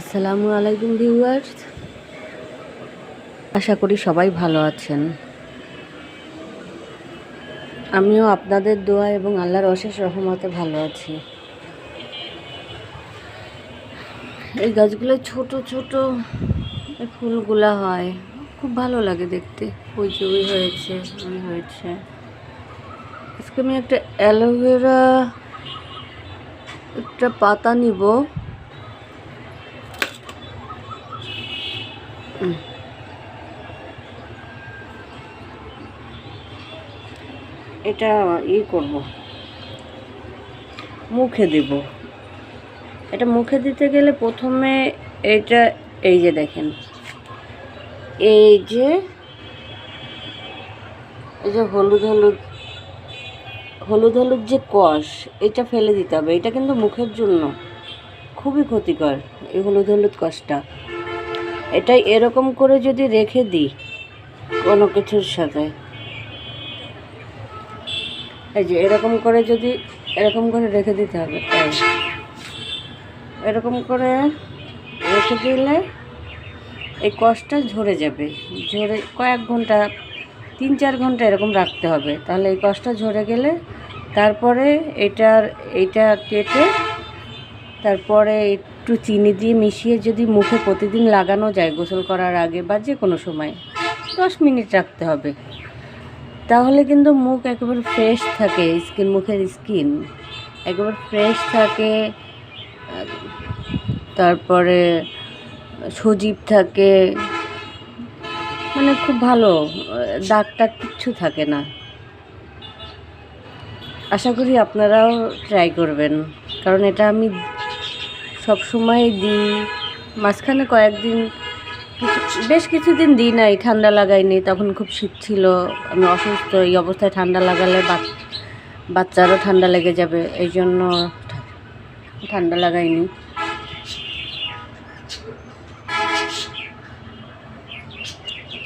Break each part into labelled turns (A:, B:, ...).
A: আসসালামু আলাইকুম ভিউয়ার্স। আশা করি সবাই ভালো আছেন। আমিও আপনাদের দোয়া এবং আল্লাহর অশেষ রহমতে ভালো আছি। এই গাছগুলো ছোট ছোট ফুলগুলা হয়। খুব ভালো লাগে দেখতে। ওই যে ওই হয়েছে ওই হয়েছে। আজকে আমি একটা অ্যালোভেরা একটা পাতা নিব। এটা ই করব। মুখে দেব। এটা মুখে দিতে গেলে প্রথমে এটা এই যে দেখেন। এই যে এই যে হলুদ হলুদ হলুদ হলুদ যে কষ, এটা ফেলে দিতে হবে। এটা কিন্তু মুখের জন্য খুবই ক্ষতিকর, এই হলুদ হলুদ কষটা। এটাই এরকম করে যদি রেখে দিই কোনো কিছুর সাথে। এই যে এরকম করে যদি, এরকম করে রেখে দিতে হবে, তাই। এরকম করে রেখে দিলে এই কষটা ঝরে যাবে। ঝরে, কয়েক ঘণ্টা, তিন চার ঘণ্টা এরকম রাখতে হবে। তাহলে এই কষটা ঝরে গেলে তারপরে এটার, এইটা কেটে তারপরে একটু চিনি দিয়ে মিশিয়ে যদি মুখে প্রতিদিন লাগানো যায় গোসল করার আগে বা যে কোনো সময় দশ মিনিট রাখতে হবে। তাহলে কিন্তু মুখ একেবারে ফ্রেশ থাকে স্কিন মুখের স্কিন একেবারে ফ্রেশ থাকে তারপরে সজীব থাকে মানে খুব ভালো আহ, দাগ টাগ কিচ্ছু থাকে না। আশা করি আপনারাও ট্রাই করবেন কারণ এটা আমি সব সময় দিই। মাঝখানে কয়েকদিন বেশ কিছুদিন দিই নাই, ঠান্ডা লাগাইনি, তখন খুব শীত ছিল, আমি অসুস্থ, এই অবস্থায় ঠান্ডা লাগালে বাচ- বাচ্চারও ঠান্ডা লেগে যাবে, এই জন্য ঠান্ডা লাগাইনি।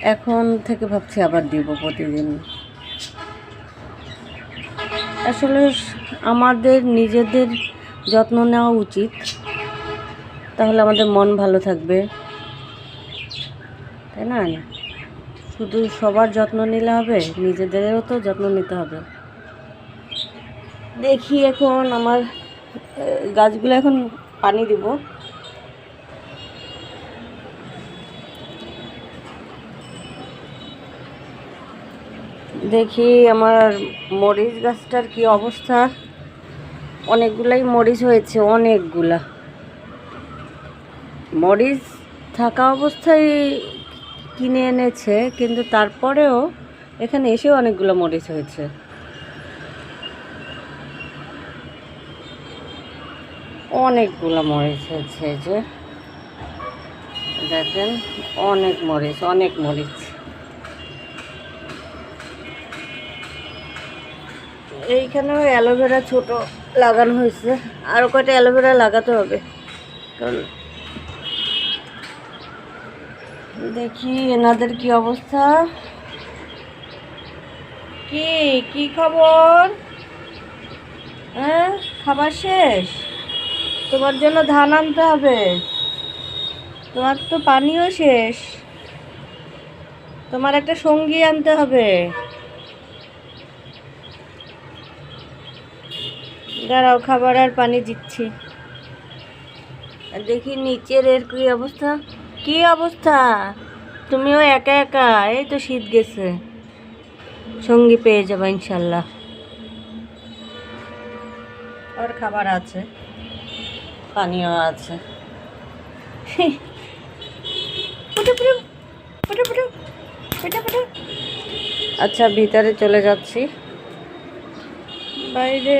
A: এখন থেকে ভাবছি আবার দিব প্রতিদিন। আসলে আমাদের নিজেদের যত্ন নেওয়া উচিত। তাহলে আমাদের মন ভালো থাকবে। তাই না? শুধু সবার যত্ন নিলে হবে, নিজেদেরও তো যত্ন নিতে হবে। দেখি এখন আমার গাছগুলো এখন পানি দিব। দেখি আমার মরিচ গাছটার কি অবস্থা। অনেকগুলাই মরিচ হয়েছে, অনেকগুলা। মরিচ থাকা অবস্থায় কিনে এনেছে, কিন্তু তারপরেও এখানে এসেও অনেকগুলো মরিচ হয়েছে। অনেকগুলো মরিচ হয়েছে যে। দেখেন, অনেক মরিচ অনেক মরিচ। এইখানেও অ্যালোভেরা ছোট লাগানো হয়েছে। আরও কয়টা অ্যালোভেরা লাগাতে হবে? কারণ দেখি এনাদের কি অবস্থা। কি কি খবর? হ্যাঁ খাবার শেষ? তোমার জন্য ধান আনতে হবে। তোমার তো পানিও শেষ। তোমার একটা সঙ্গী আনতে হবে। দাঁড়াও খাবার আর পানি দিচ্ছি। দেখি নিচের এর কি অবস্থা। কি অবস্থা? তুমিও একা একা? এই তো শীত গেছে। সঙ্গী পেয়ে যাবা ইনশাল্লাহ। আর খাবার আছে? পানিও আছে। আচ্ছা ভিতরে চলে যাচ্ছি। বাইরে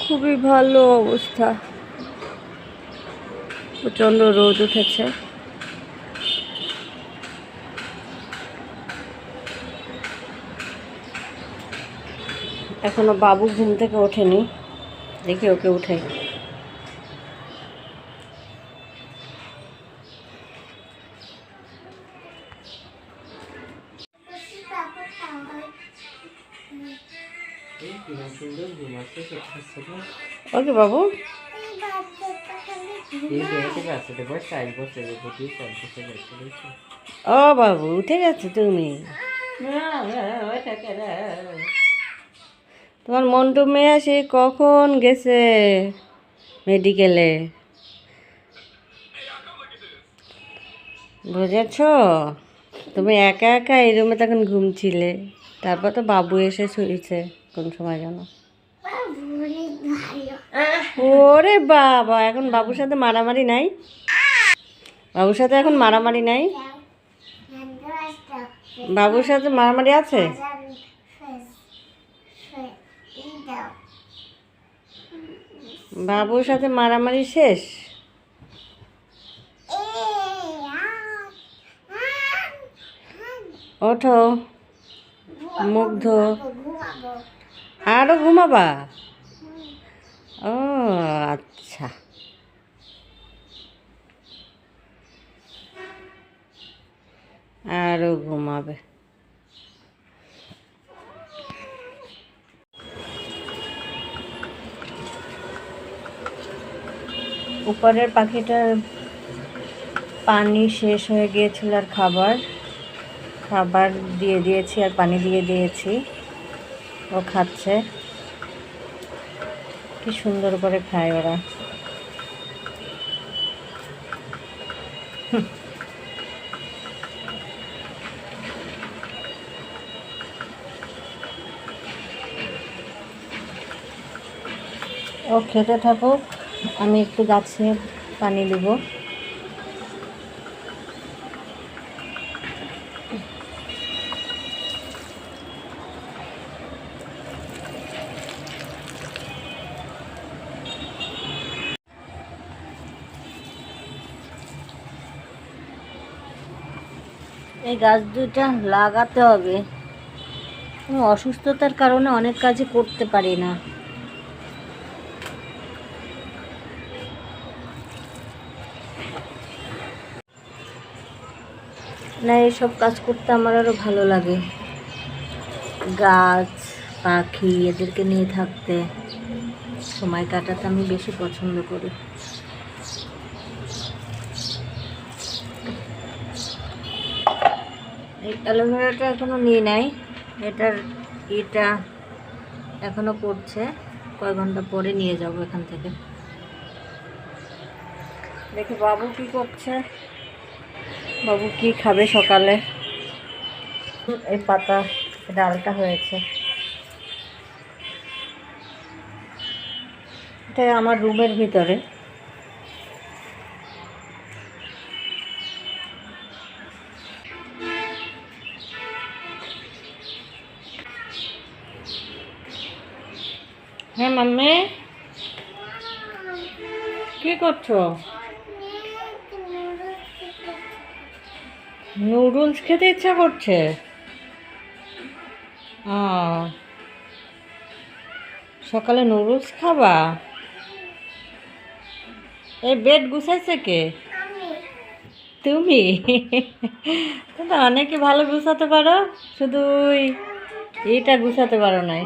A: খুবই ভালো অবস্থা। প্রচণ্ড রোদ উঠেছে। এখনও বাবু ঘুম থেকে ওঠেনি। দেখি ওকে উঠাই। ওকে বাবু। ও বাবু, উঠে গেছো তুমি? তোমার মন্টু মেয়ে সে কখন গেছে মেডিকেলে? বুঝেছ? তুমি একা একা এই রুমে তখন ঘুমছিলে। তারপর তো বাবু এসে শুয়েছে, কোন সময় জানো? ওরে বাবা, এখন বাবুর সাথে মারামারি নাই? বাবুর সাথে এখন মারামারি নাই? বাবুর সাথে মারামারি আছে? বাবুর সাথে মারামারি শেষ? ওঠো মুগ্ধ আরও ঘুমাবা? ও আচ্ছা। আরও ঘুমাবে। উপরের পাখিটার পানি শেষ হয়ে গিয়েছিল আর খাবার। খাবার দিয়ে দিয়েছি আর পানি দিয়ে দিয়েছি। ও খাচ্ছে। কি সুন্দর করে খায় ওরা। ও খেতে থাকুক। আমি একটু গাছে পানি দেব। এই গাছ দুইটা লাগাতে হবে। অসুস্থতার কারণে অনেক কাজই করতে পারি না। না, এইসব কাজ করতে আমার আরও ভালো লাগে। গাছ, পাখি, এদেরকে নিয়ে থাকতে সময় কাটাতে আমি বেশি পছন্দ করি। এই অ্যালোভেরাটা এখনও নিয়ে নাই। এটার এটা এখনও পড়ছে। কয় ঘণ্টা পরে নিয়ে যাব এখান থেকে। দেখি বাবু কি করছে। বাবু কি খাবে সকালে? এই পাতা ডালটা হয়েছে। এটা আমার রুমের ভিতরে। হ্যাঁ মাম্মি। কি করছ? নুডলস খেতে ইচ্ছা করছে? সকালে নুডলস খাবা? এই বেড গুছাইছে কে? তুমি? তুমি অনেকে ভালো গুছাতে পারো, শুধু এইটা গুছাতে পারো নাই।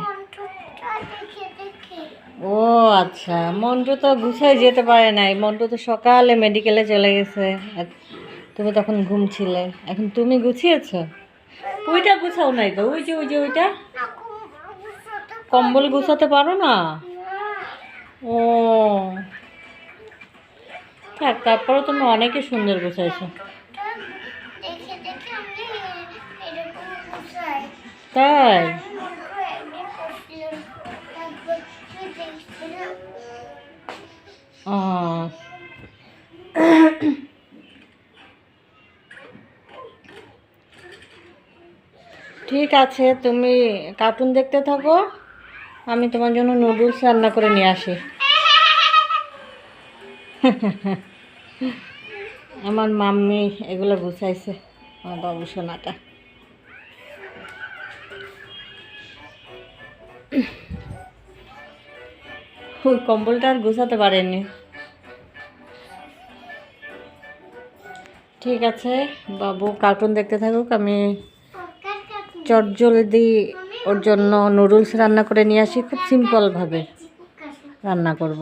A: ও আচ্ছা মন্টু তো গুছাই যেতে পারে নাই। মন্টু তো সকালে মেডিকেলে চলে গেছে। আর তুমি তখন ঘুমছিলে। এখন তুমি গুছিয়েছো? ওইটা গুছাও নাই তো ওই যে ওই যে ওইটা? কম্বল গুছাতে পারো না? ও। থাক তারপরে তুমি অনেকে সুন্দর গুছাইছো। তাই? ও ঠিক আছে, তুমি কার্টুন দেখতে থাকো। আমি তোমার জন্য নুডলস রান্না করে নিয়ে আসি। আমার মাম্মি এগুলো গুছাইছে, আমার বাবু সোনাটা। ওই কম্বলটা আর গুছাতে পারেনি ঠিক আছে, বাবু কার্টুন দেখতে থাকুক, আমি
B: কার কাকু
A: চট জলদি ওর জন্য নুডলস রান্না করে নিয়ে আসি, খুব সিম্পলভাবে রান্না করব।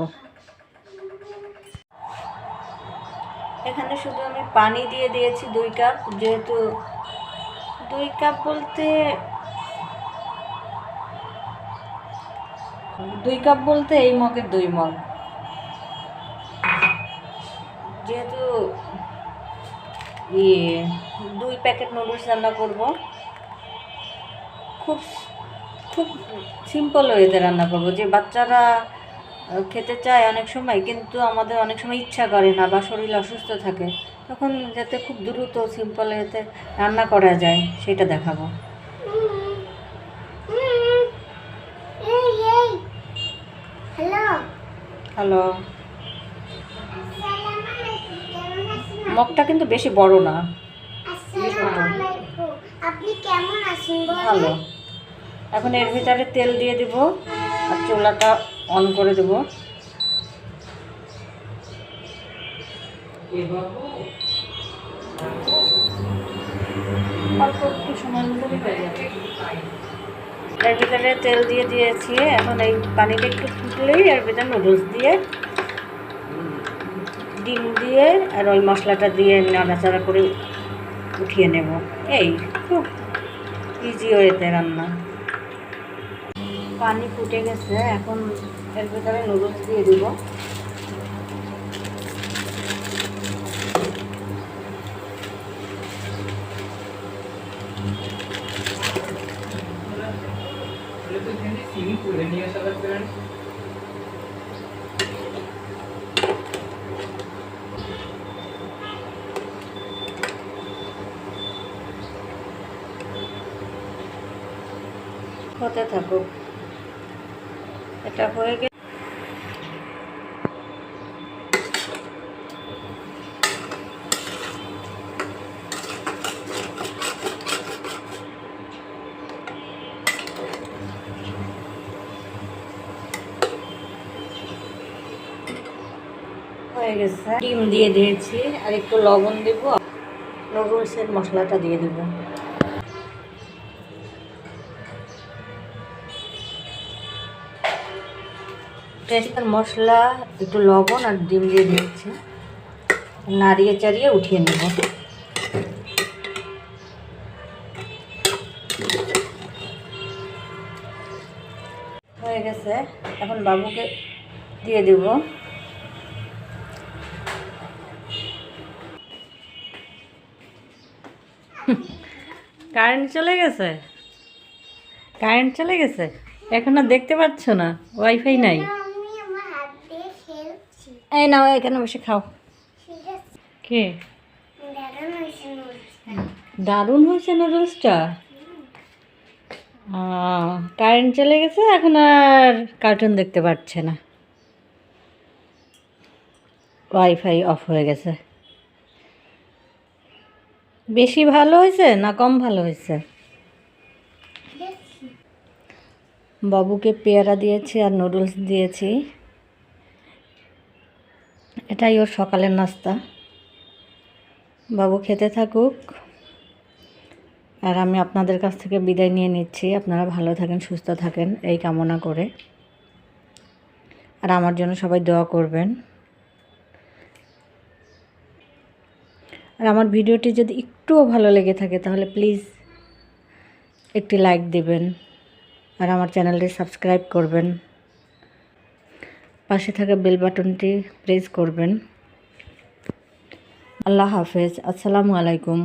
A: এখানে শুধু আমি পানি দিয়ে দিয়েছি দুই কাপ, যেহেতু দুই কাপ বলতে দুই কাপ বলতে এই মগের দুই মগ। যেহেতু ইয়ে দুই প্যাকেট নুডলস রান্না করব। খুব খুব সিম্পল ওয়েতে রান্না করব। যে বাচ্চারা খেতে চায় অনেক সময় কিন্তু আমাদের অনেক সময় ইচ্ছা করে না বা শরীর অসুস্থ থাকে তখন যাতে খুব দ্রুত সিম্পল ওয়েতে রান্না করা যায় সেটা দেখাবো।
B: হ্যালো
A: মগটা কিন্তু বেশি বড় না
B: আসসালামু আলাইকুম আপনি কেমন আছেন
A: ভালো। এখন এর ভিতরে তেল দিয়ে দিব আর চুলাটা অন করে দেব। এর ভিতরে তেল দিয়ে দিয়েছি। এখন এই পানিটা একটু ফুটলেই এর ভিতরে নুডলস দিয়ে, ডিম দিয়ে আর ওই মশলাটা দিয়ে নাড়াচাড়া করে উঠিয়ে নেব। এই, খুব ইজি ওয়েতে রান্না। পানি ফুটে গেছে এখন এর ভেতরে নুডলস দিয়ে দিব। হতে থাকুক। এটা হয়ে গেলে হয়ে গেছে। ডিম দিয়ে দিয়েছি, আর একটু লবণ দেবো। নুডলসের মশলাটা দিয়ে দেবো। টেস্টার মশলা, একটু লবণ আর ডিম দিয়ে দিয়েছি। নাড়িয়ে চাড়িয়ে উঠিয়ে নেব। হয়ে গেছে। এখন বাবুকে দিয়ে দেব। কারেন্ট চলে গেছে? কারেন্ট চলে গেছে? এখন আর দেখতে পাচ্ছ না? ওয়াইফাই নাই
B: আমি আমার হাত দিয়ে খেলছি
A: এই নাও এখানে বসে খাও। কে?
B: দারুণ হয়েছে নুডলসটা
A: দারুণ হয়েছে নুডলসটা কারেন্ট চলে গেছে এখন আর কার্টুন দেখতে পাচ্ছে না। ওয়াইফাই অফ হয়ে গেছে। বেশি ভালো হয়েছে না কম ভালো হয়েছে? বাবুকে পেয়ারা দিয়েছি আর নুডলস দিয়েছি। এটাই ওর সকালের নাস্তা। বাবু খেতে থাকুক। আর আমি আপনাদের কাছ থেকে বিদায় নিয়ে নিচ্ছি। আপনারা ভালো থাকেন, সুস্থ থাকেন, এই কামনা করে। আর আমার জন্য সবাই দোয়া করবেন। আর আমার ভিডিওটি যদি একটুও ভালো লেগে থাকে, তাহলে প্লিজ একটি লাইক দিবেন। আর আমার চ্যানেলটি সাবস্ক্রাইব করবেন। পাশে থাকা বেল বাটনটি প্রেস করবেন। আল্লাহ হাফেজ। আসসালামু আলাইকুম।